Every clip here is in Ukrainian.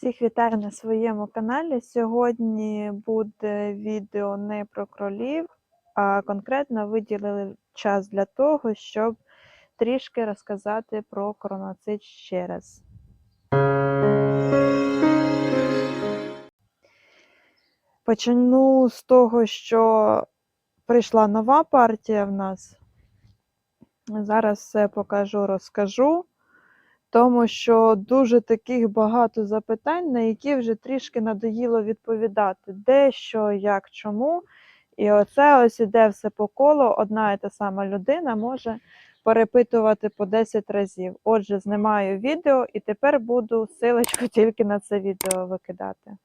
Всіх вітаю на своєму каналі. Сьогодні буде відео не про кролів, а конкретно виділили час для того, щоб трішки розказати про короноцит ще раз. Почну з того, що прийшла нова партія в нас. Зараз все покажу, розкажу тому що дуже таких багато запитань, на які вже трішки надоїло відповідати, де, що, як, чому. І оце ось іде все по колу, одна і та сама людина може перепитувати по 10 разів. Отже, знімаю відео і тепер буду силочку тільки на це відео викидати.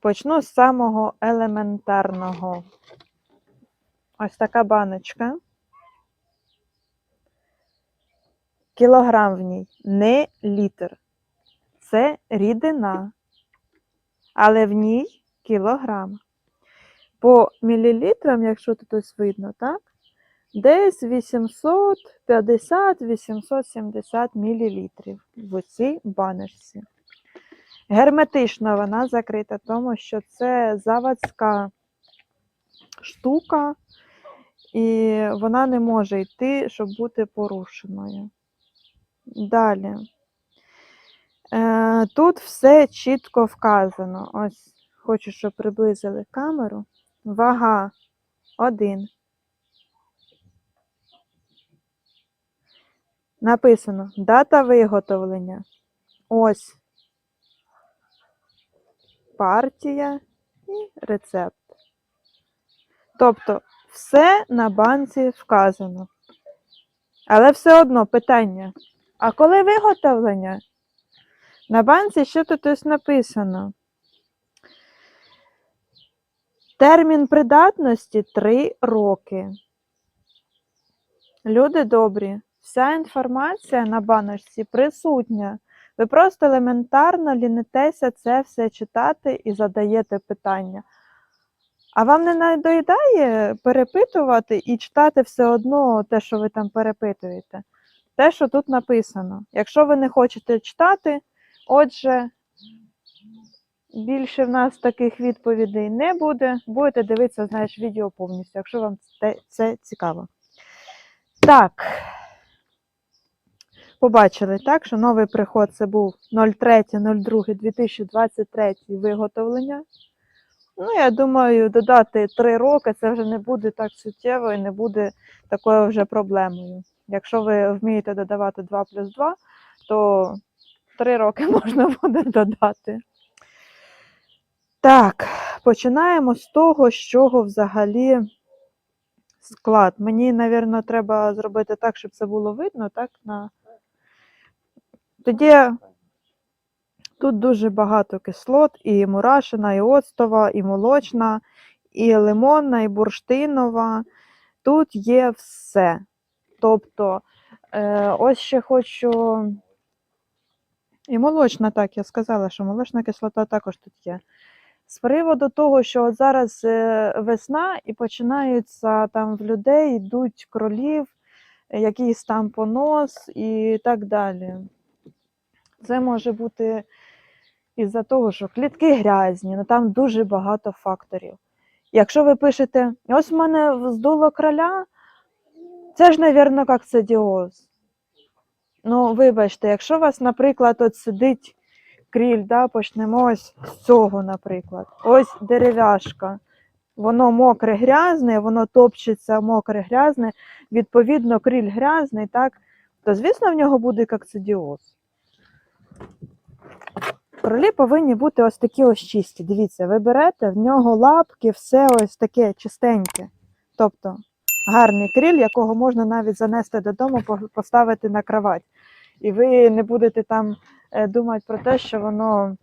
Почну з самого елементарного. Ось така баночка. Кілограм в ній, не літр. Це рідина, але в ній кілограм. По мілілітрам, якщо тут ось видно, так? Десь 850-870 мілілітрів в цій баночці. Герметично вона закрита, тому що це заводська штука, і вона не може йти, щоб бути порушеною. Далі. Е, Тут все чітко вказано. Ось, хочу, щоб приблизили камеру. Вага 1. Написано дата виготовлення. Ось партія і рецепт. Тобто, все на банці вказано. Але все одно питання. А коли виготовлення? На банці що тут ось написано? Термін придатності 3 роки. Люди добрі, вся інформація на баночці присутня. Ви просто елементарно лінитеся це все читати і задаєте питання. А вам не надоїдає перепитувати і читати все одно те, що ви там перепитуєте? Те, що тут написано. Якщо ви не хочете читати, отже, більше в нас таких відповідей не буде. Будете дивитися, знаєш, відео повністю, якщо вам це, це цікаво. Так, побачили, так, що новий приход це був 03.02.2023 виготовлення. Ну, я думаю, додати 3 роки це вже не буде так суттєво і не буде такою вже проблемою. Якщо ви вмієте додавати 2 плюс 2, то 3 роки можна буде додати. Так, починаємо з того, з чого взагалі склад. Мені, мабуть, треба зробити так, щоб це було видно. так, на... Тоді тут дуже багато кислот, і мурашина, і оцтова, і молочна, і лимонна, і бурштинова. Тут є все. Тобто, е, ось ще хочу. І молочна, так, я сказала, що молочна кислота також тут є. З приводу того, що от зараз е, весна і починаються там в людей йдуть кролів, якийсь там понос і так далі. Це може бути із-за того, що клітки грязні, ну там дуже багато факторів. Якщо ви пишете, ось в мене здуло кроля, це ж, мабуть, коксидіоз. Ну, вибачте, якщо у вас, наприклад, от сидить кріль, да, почнемо ось з цього, наприклад. Ось дерев'яшка. Воно мокре грязне, воно топчеться мокре грязне, відповідно, кріль грязний, так, то, звісно, в нього буде коксидіоз. Кролі повинні бути ось такі ось чисті. Дивіться, ви берете, в нього лапки, все ось таке чистеньке. Тобто гарний криль, якого можна навіть занести додому, поставити на кровать. І ви не будете там е, думати про те, що воно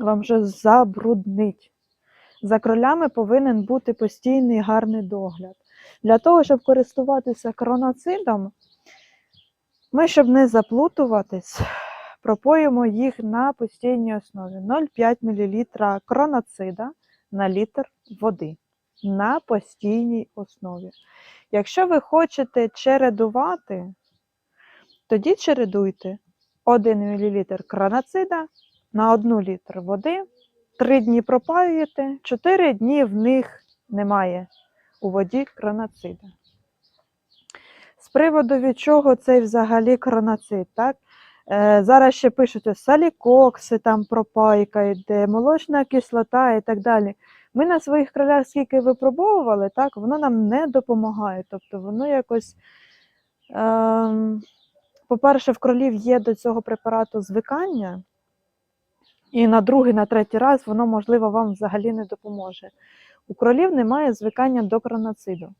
вам вже забруднить. За кролями повинен бути постійний гарний догляд. Для того, щоб користуватися кроноцидом, ми, щоб не заплутуватись, пропоїмо їх на постійній основі 0,5 мл кроноцида на літр води на постійній основі. Якщо ви хочете чередувати, тоді чередуйте. 1 мл краноцида на 1 літр води. 3 дні пропаюєте, 4 дні в них немає у воді краноцида. З приводу від чого цей взагалі кроноцид, так? Е, зараз ще пишуть салікокси, там пропайка йде, молочна кислота і так далі. Ми на своїх кролях скільки випробовували, так, воно нам не допомагає. Тобто воно якось, ем, по-перше, в кролів є до цього препарату звикання, і на другий, на третій раз воно, можливо, вам взагалі не допоможе. У кролів немає звикання до кроноциду.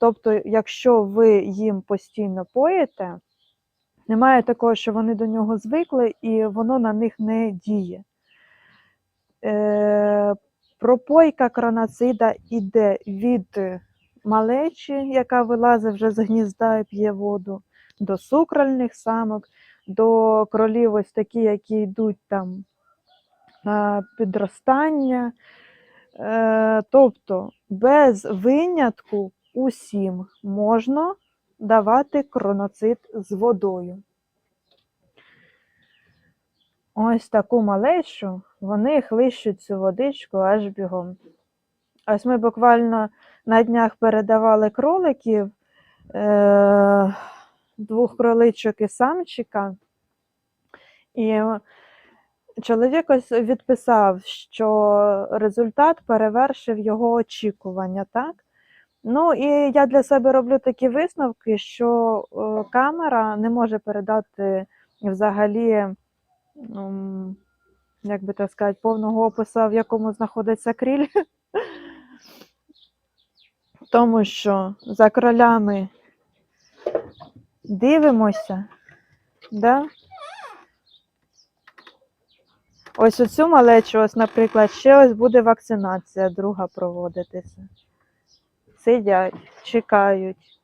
Тобто, якщо ви їм постійно поїте, немає такого, що вони до нього звикли і воно на них не діє. Е, пропойка кроноцида йде від малечі, яка вилазить вже з гнізда і п'є воду, до сукральних самок, до кролів, ось такі, які йдуть там на підростання. Е, тобто без винятку усім можна давати кроноцид з водою. Ось таку малечу вони хлищуть цю водичку аж бігом. Ось ми буквально на днях передавали кроликів, е- двох кроличок і самчика. І чоловік ось відписав, що результат перевершив його очікування, так? Ну і я для себе роблю такі висновки, що е, камера не може передати взагалі, як би так сказати, повного опису, в якому знаходиться кріль. Тому що за кролями дивимося, да? Ось оцю малечу, ось, наприклад, ще ось буде вакцинація друга проводитися. Сидять, чекають,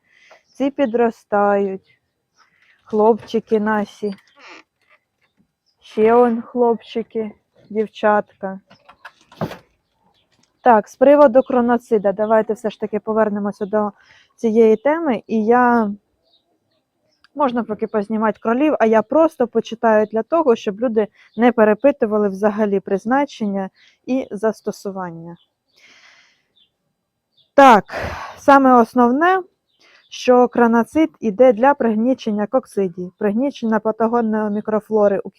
ці підростають, хлопчики наші. Ще он хлопчики, дівчатка. Так, з приводу кроноцида, давайте все ж таки повернемося до цієї теми. І я можна поки познімати кролів, а я просто почитаю для того, щоб люди не перепитували взагалі призначення і застосування. Так, саме основне, що краноцид іде для пригнічення коксидій, пригнічення патогонної мікрофлори у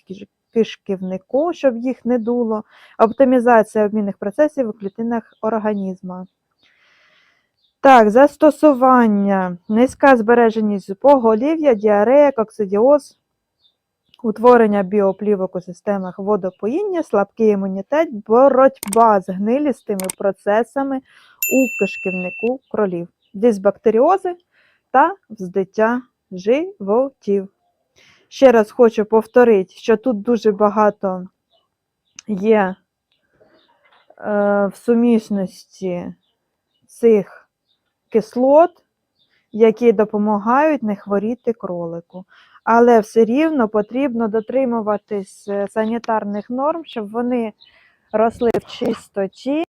кишківнику, щоб їх не дуло, оптимізація обмінних процесів у клітинах організму. Так, застосування, низька збереженість поголів'я, діарея, коксидіоз, утворення біоплівок у системах водопоїння, слабкий імунітет, боротьба з гнилістими процесами у кишківнику кролів, дисбактеріози та вздиття животів. Ще раз хочу повторити, що тут дуже багато є е, в сумісності цих кислот, які допомагають не хворіти кролику. Але все рівно потрібно дотримуватись е, санітарних норм, щоб вони росли в чистоті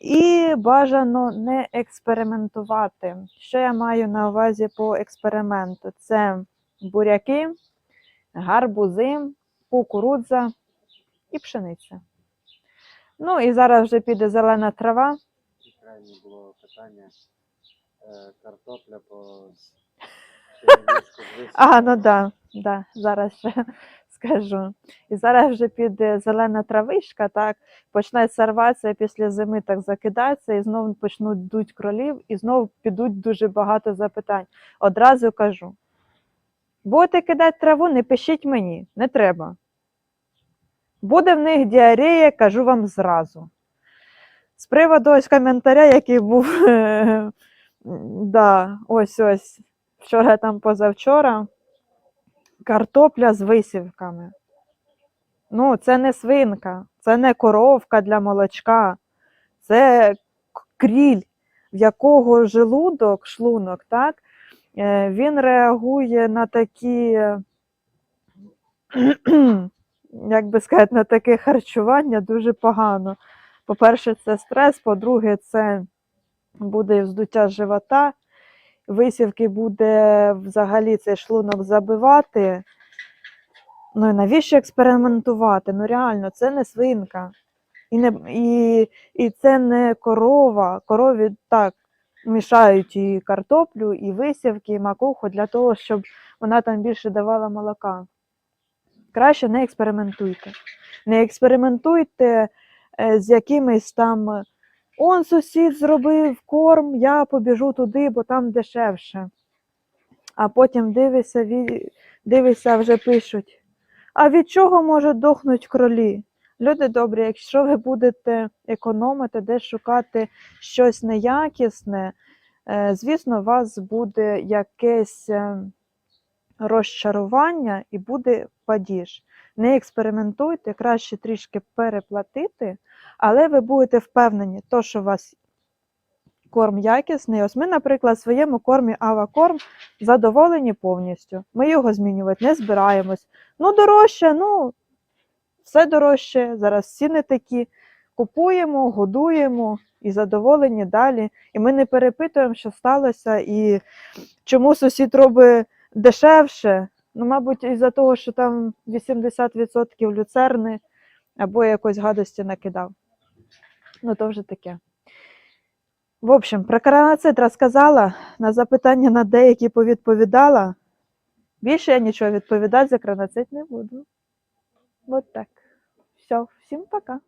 і бажано не експериментувати. Що я маю на увазі по експерименту? Це буряки, гарбузи, кукурудза і пшениця. Ну і зараз вже піде зелена трава. І крайнє було питання е, картопля по А, ну да, да, зараз ще скажу. І зараз вже піде зелена травишка, так, почне сорватися після зими, так закидається, і знову почнуть дуть кролів, і знову підуть дуже багато запитань. Одразу кажу: будете кидати траву, не пишіть мені, не треба. Буде в них діарея, кажу вам зразу. З приводу ось коментаря, який був, да, ось ось вчора там позавчора, картопля з висівками. Ну, це не свинка, це не коровка для молочка, це кріль, в якого желудок, шлунок, так, він реагує на такі, як би сказати, на таке харчування дуже погано. По-перше, це стрес, по-друге, це буде вздуття живота, висівки буде взагалі цей шлунок забивати. Ну і навіщо експериментувати? Ну реально, це не свинка. І, не, і, і це не корова. Корові так мішають і картоплю, і висівки, і макуху для того, щоб вона там більше давала молока. Краще не експериментуйте. Не експериментуйте е, з якимись там. е, Он сусід зробив корм, я побіжу туди, бо там дешевше. А потім дивишся, ві- дивишся, вже пишуть. А від чого можуть дохнуть кролі? Люди добрі, якщо ви будете економити, десь шукати щось неякісне, е, звісно, у вас буде якесь е, розчарування і буде падіж. Не експериментуйте, краще трішки переплатити, але ви будете впевнені, то, що у вас корм якісний. Ось ми, наприклад, в своєму кормі Авакорм задоволені повністю. Ми його змінювати не збираємось. Ну, дорожче, ну, все дорожче, зараз ціни такі. Купуємо, годуємо і задоволені далі. І ми не перепитуємо, що сталося, і чому сусід робить дешевше. Ну, мабуть, із-за того, що там 80% люцерни або якось гадості накидав. Ну, то вже таке. В общем, про каранацит розказала, на запитання на деякі повідповідала. Більше я нічого відповідати за каранацит не буду. От так. Все, всім пока.